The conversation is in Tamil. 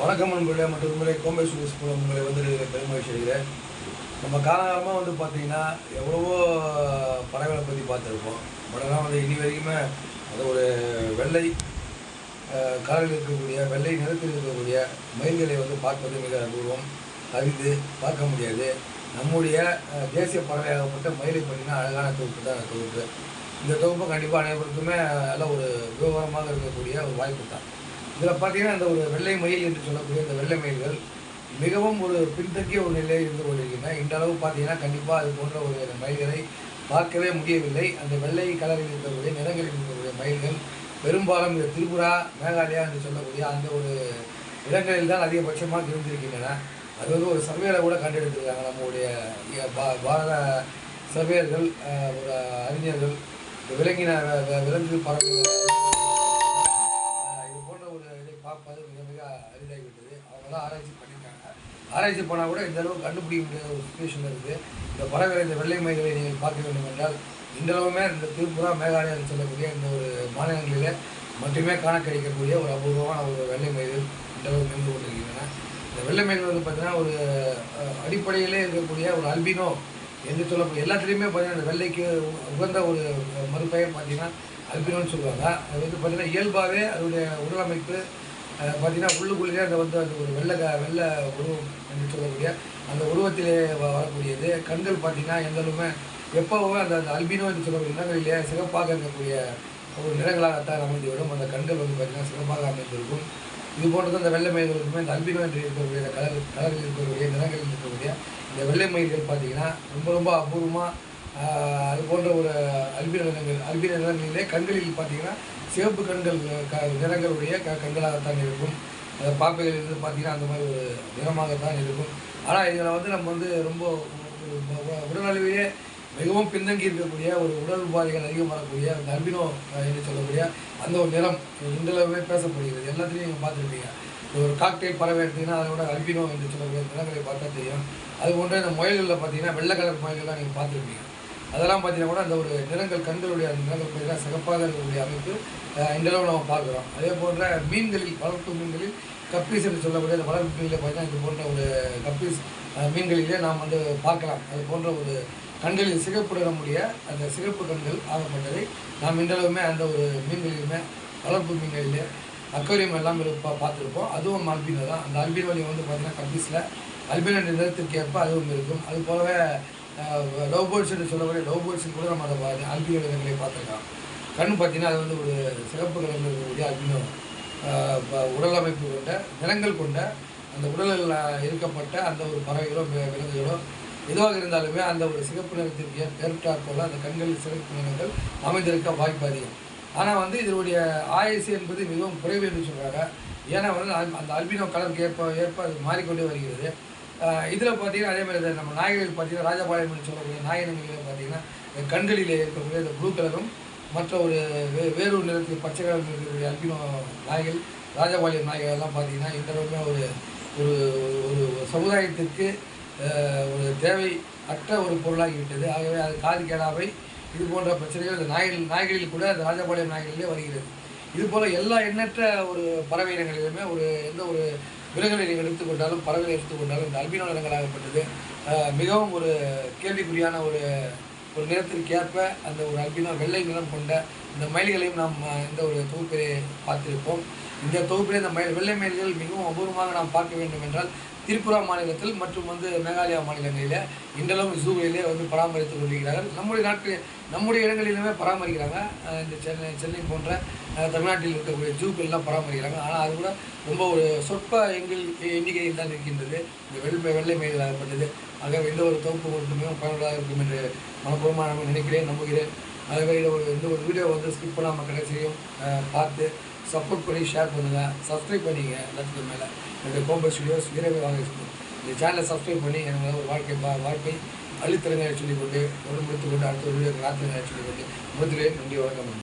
வணக்கம் நண்பர்களே மற்றும் முறை கோம்பை சுரேஷ் மூலம் உங்களை வந்து பெருமகிழ்ச்சி அடைகிறேன். நம்ம காலகாலமாக வந்து பார்த்தீங்கன்னா எவ்வளவோ பறவைகளை பற்றி பார்த்துருப்போம். படம்லாம் வந்து இனி வரைக்குமே அது ஒரு வெள்ளை கலரில் இருக்கக்கூடிய வெள்ளை நிறத்தில் இருக்கக்கூடிய மயில்களை வந்து பார்ப்பது மிக அபூர்வம். அரிது பார்க்க முடியாது. நம்முடைய தேசிய பறவையாகப்பட்ட மயிலை பற்றின அழகான தொகுப்பு தான் தொகுப்பு. இந்த தொகுப்பு கண்டிப்பாக அனைவருக்குமே நல்ல ஒரு விவகாரமாக இருக்கக்கூடிய ஒரு வாய்ப்பு தான். இதில் பார்த்தீங்கன்னா இந்த ஒரு வெள்ளை மயில் என்று சொல்லக்கூடிய இந்த வெள்ளை மயில்கள் மிகவும் ஒரு பின்தங்கிய ஒரு நிலையில் இருந்து கொண்டிருக்கின்றன. இந்த அளவு பார்த்தீங்கன்னா கண்டிப்பாக அது போன்ற ஒரு மயில்களை பார்க்கவே முடியவில்லை. அந்த வெள்ளை கலரில் இருக்கக்கூடிய நிறங்களில் இருக்கக்கூடிய மயில்கள் பெரும்பாலும் இந்த திரிபுரா மேகாலயா என்று சொல்லக்கூடிய அந்த ஒரு இடங்களில் தான் அதிகபட்சமாக இருந்திருக்கின்றன. அது வந்து ஒரு சர்வேல கூட கண்டெடுத்திருக்காங்க நம்முடைய பா- பாரத சர்வேயர்கள் ஒரு அறிஞர்கள். விலங்கின விலங்கு பறவை அவங்க தான் ஆராய்ச்சி பண்ணியிருக்காங்க ஆராய்ச்சி போனால் கூட இந்த அளவுக்கு கண்டுபிடிக்க முடியாத ஒரு சுச்சுவேஷன் இருக்குது இந்த பறவை இந்த வெள்ளை மைகளை நீங்கள் பார்க்க வேண்டும் என்றால் இந்தளவுமே இந்த திருப்புரா மேகாலயா சொல்லக்கூடிய இந்த ஒரு மாநிலங்களில் மட்டுமே காண கிடைக்கக்கூடிய ஒரு அபூர்வமான ஒரு வெள்ளை மயில்கள் இந்த அளவு நின்று கொண்டிருக்கின்றன. இந்த வெள்ளை மயில்கள் வந்து பார்த்தீங்கன்னா ஒரு அடிப்படையிலே இருக்கக்கூடிய ஒரு அல்பினோ என்று சொல்லக்கூடிய எல்லாத்துலேயுமே பார்த்தீங்கன்னா இந்த வெள்ளைக்கு உகந்த ஒரு மறுபெயர் பார்த்தீங்கன்னா அல்பினோன்னு சொல்லுவாங்க. அது வந்து பார்த்தீங்கன்னா இயல்பாகவே அதனுடைய உடலமைப்பு பார்த்தீங்கன்னா உள்ளுக்குள்ளேயே அந்த வந்து அந்த ஒரு வெள்ளை க- வெள்ளை உருவம் என்று சொல்லக்கூடிய அந்த உருவத்திலே வரக்கூடியது. கண்கள் பார்த்தீங்கன்னா எந்தளவுமே எப்போவுமே அந்த அந்த அல்பினோ என்று சொல்லக்கூடிய நிறங்களிலே சிறப்பாக இருக்கக்கூடிய ஒரு நிறங்களாகத்தான் அமைந்துவிடும். அந்த கண்கள் வந்து பார்த்தீங்கன்னா சிறப்பாக அமைந்திருக்கும். இது போன்றது அந்த வெள்ளை மயில்களுக்குமே இந்த அல்பினோ என்று இருக்கக்கூடிய கலர் கலரில் இருக்கக்கூடிய நிறங்களில் இருக்கக்கூடிய இந்த வெள்ளை மயில்கள் பார்த்தீங்கன்னா ரொம்ப ரொம்ப அபூர்வமாக அது போன்ற ஒரு அல்பின நிறங்கள் அல்பின நிறங்களிலே கண்களில் பார்த்தீங்கன்னா சிவப்பு கண்கள் க நிறங்களுடைய க கண்களாகத்தான் இருக்கும். அதை பார்ப்பதில் இருந்து பார்த்தீங்கன்னா அந்த மாதிரி ஒரு நிறமாகத்தான் இருக்கும். ஆனால் இதில் வந்து நம்ம வந்து ரொம்ப ஒரு உடலளவிலே மிகவும் பின்தங்கி இருக்கக்கூடிய ஒரு உடல் உபாதைகள் அதிகம் வரக்கூடிய அந்த அல்பினோ என்று சொல்லக்கூடிய அந்த ஒரு நிறம் இன்றளவுமே பேசப்படுகிறது. எல்லாத்துலேயும் நீங்கள் பார்த்துருப்பீங்க. ஒரு காக்டெயில் பறவை எடுத்தீங்கன்னா அதோட அல்பினோ என்று சொல்லக்கூடிய நிறங்களை பார்த்தா தெரியும். அது போன்ற இந்த முயல்களில் பார்த்தீங்கன்னா வெள்ளை கலர் முயல்கள்லாம் நீங்கள் பார்த்துருப்பீங்க. அதெல்லாம் பார்த்தீங்கன்னா கூட அந்த ஒரு நிறங்கள் கண்களுடைய அந்த நிறங்கள் பார்த்தீங்கன்னா சிறப்பாக இருக்கக்கூடிய அமைப்பு இன்றளவு நம்ம பார்க்குறோம். அதே போன்ற மீன்களில் வளர்ப்பு மீன்களில் கப்பீஸ் என்று சொல்லக்கூடிய அந்த வளர்ப்பு மீனில் பார்த்தீங்கன்னா இது போன்ற ஒரு கப்பீஸ் மீன்களிலே நாம் வந்து பார்க்கலாம். அது போன்ற ஒரு கண்களில் சிகப்புடனுடைய அந்த சிகப்பு கண்கள் ஆகப்பட்டதை நாம் இன்றளவுமே அந்த ஒரு மீன்களிலுமே வளர்ப்பு மீன்களிலே அக்கோரியம் எல்லாம் இருப்பா பார்த்துருப்போம். அதுவும் அல்பீனோ தான் அந்த அல்பினோலையும் வந்து பார்த்தீங்கன்னா கப்பீஸில் அல்பினோ என்ற நிறத்திற்கு ஏற்ப அதுவும் இருக்கும். அது போலவே லவ் பேர்ட்ஸ் என்று சொல்லக்கூடிய லவ் பேர்ட்ஸுக்கு கூட நம்ம அதை பா- அல்பினோ நிறங்களை பார்த்துக்கலாம். கண் பார்த்தீங்கன்னா அது வந்து ஒரு சிறப்பு கலங்கள் இருக்கக்கூடிய அல்பினோ உடலமைப்பு உடல் அமைப்பு கொண்ட நிறங்கள் கொண்ட அந்த உடலில் இருக்கப்பட்ட அந்த ஒரு பறவைகளோ விலங்குகளோ எதுவாக இருந்தாலுமே அந்த ஒரு சிகப்பு நிறத்திற்கு ஏற்றாற் போல அந்த கண்களில் சிறப்பு நிறங்கள் அமைந்திருக்க வாய்ப்பு அதிகம். ஆனால் வந்து இதனுடைய ஆயுசு என்பது மிகவும் குறைவு என்று சொல்கிறாங்க ஏன்னா வந்து அந்த- அந்த அல்பினோ கலருக்கு ஏற்ப ஏற்ப அது மாறிக்கொண்டே வருகிறது. இதில் பார்த்தீங்கன்னா அதே மாதிரி இந்த நம்ம நாயகர்கள் பார்த்தீங்கன்னா ராஜபாளையம் சொல்லக்கூடிய நாயினங்களில் பார்த்தீங்கன்னா கண்களில் இருக்கக்கூடிய இந்த ப்ளூ கலரும் மற்ற ஒரு வே வேறொரு நிறத்தில் பச்சை கலர் இருக்கக்கூடிய அல்பினோ நாய்கள் ராஜபாளையம் நாய்கள் பார்த்தீங்கன்னா இந்த அளவுமே ஒரு ஒரு ஒரு சமுதாயத்திற்கு ஒரு தேவை அற்ற ஒரு பொருளாகிவிட்டது ஆகவே அது காது கேளாவை இது போன்ற பிரச்சனைகள் இந்த நாய்கள் நாய்களில் கூட அந்த ராஜபாளையம் நாய்களிலே வருகிறது. இதுபோல் எல்லா எண்ணற்ற ஒரு பறவை இனங்களிலுமே ஒரு எந்த ஒரு விலங்குகளை நீங்கள் எடுத்துக்கொண்டாலும் பறவைகளை எடுத்துக்கொண்டாலும் இந்த அல்பினோ நிறங்களாகப்பட்டது மிகவும் ஒரு கேள்விக்குறியான ஒரு ஒரு நிறத்திற்கேற்ப அந்த ஒரு அல்பினோ வெள்ளை நிறம் கொண்ட இந்த மயில்களையும் நாம் இந்த ஒரு தொகுப்பிலே பார்த்திருப்போம். இந்த தொகுப்பிலே இந்த மயில் வெள்ளை மயில்கள் மிகவும் அபூர்வமாக நாம் பார்க்க வேண்டும் என்றால் திரிபுரா மாநிலத்தில் மற்றும் வந்து மேகாலயா மாநிலங்களில் இன்றளவும் ஜூவிலே வந்து பராமரித்து கொண்டிருக்கிறார்கள். நம்முடைய நாட்டில் நம்முடைய இடங்களிலுமே பராமரிக்கிறாங்க. இந்த சென்னை சென்னை போன்ற தமிழ்நாட்டில் இருக்கக்கூடிய ஜூக்கள்லாம் பராமரிக்கிறாங்க. ஆனால் அது கூட ரொம்ப ஒரு சொற்ப எங்கள் எண்ணிக்கையில் தான் இருக்கின்றது. இந்த வெள்ளை வெள்ளை மயிலாகப்பட்டது ஆகவே எந்த ஒரு தொகுப்பு மட்டுமே பயனுள்ளதாக இருக்கும் என்று மனப்பூர்வமாக நினைக்கிறேன். நம்புகிறேன். அதே மாதிரி ஒரு இந்த ஒரு வீடியோ வந்து ஸ்கிப் பண்ணாமல் கடைசியும் பார்த்து சப்போர்ட் பண்ணி ஷேர் பண்ணுங்கள் சப்ஸ்கிரைப் பண்ணிங்க. எல்லாத்துக்கு மேலே. என்னுடைய கோம்பை ஸ்டுடியோஸ் வீரவே வாங்க இந்த சேனலை சப்ஸ்கிரைப் பண்ணி எனக்கு ஒரு வாழ்க்கை பா வாழ்க்கை அழித்திறங்க சொல்லிக்கொண்டு ஒரு முடித்துக்கொண்டு அடுத்த ஒரு வீடியோ ராத்திரங்க சொல்லிக்கொண்டு முதலே நன்றி வணக்கம்.